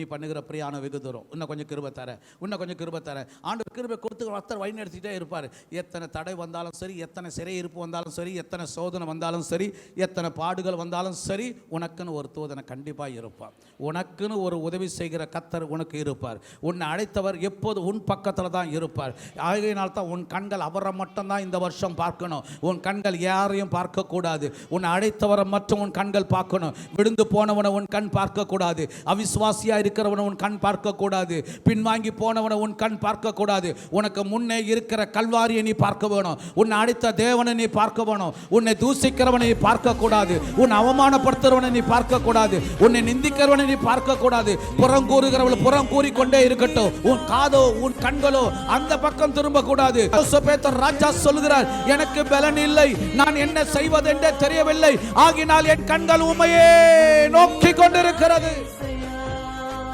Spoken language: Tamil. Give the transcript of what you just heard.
நீ பண்ணுகிற பிரியாணம் வெகு தூரம். இன்னும் கொஞ்சம் கிருபை தர. இன்னும் கொஞ்சம் கிருபை தர. ஆண்டு கிருபை கொடுத்து ஒருத்தர் வழி நடத்திட்டே இருப்பார். எத்தனை தடை வந்தாலும் சரி எத்தனை சிறை இருப்பு வந்தாலும் சரி எத்தனை சோதனை வந்தாலும் சரி எத்தனை பாடுகள் வந்தாலும் சரி உனக்குன்னு ஒரு தூதனை கண்டிப்பாக இருப்பார் உனக்குன்னு ஒரு உதவி செய்கிற கத்தர் உனக்கு இருப்பார். உன்னை அழைத்தவர் எப்போது உன் பக்கத்தில் தான் இருப்பார். ஆகையினால் தான் உன் கண்கள் அவரை மட்டும்தான் இந்த வருஷம் பார்க்கணும். உன் கண்கள் யாரையும் பார்க்கக்கூடாது. உன்னை அழைத்தவரை மட்டும் உன் கண்கள் பார்க்கணும். விழுந்து போனவனை உன் கண் பார்க்கக்கூடாது. அவிசுவாசியாக இருக்கிறவனை உன் கண் பார்க்கக்கூடாது. பின்வாங்கி போனவனை உன் கண் பார்க்கக்கூடாது. உனக்கு முன்னே இருக்கிற கல்வாரியை நீ பார்க்க வேணும். உன்னை அடித்த தேவனை நீ பார்க்க வேணும். உன்னை தூசிக்கிறவனை நீ பார்க்கக்கூடாது. உன் அவமானப்படுத்துறவனை நீ பார்க்கக்கூடாது. உன்னை நிந்திக்கிறவனை நீ பார்க்கக்கூடாது. புறம் கூறுகிறவள் புறம் கூறிக்கொண்டே இருக்கட்டும். உன் காதோ உன் கண்களோ அந்த பக்கம் திரும்ப கூடாது ராஜா சொல்லுகிறார் எனக்கு பலன் இல்லை. நான் என்ன செய்வதென்றே தெரியவில்லை. ஆகினால் என் கண்கள் உண்மையே நோக்கி கொண்டிருக்கிறது.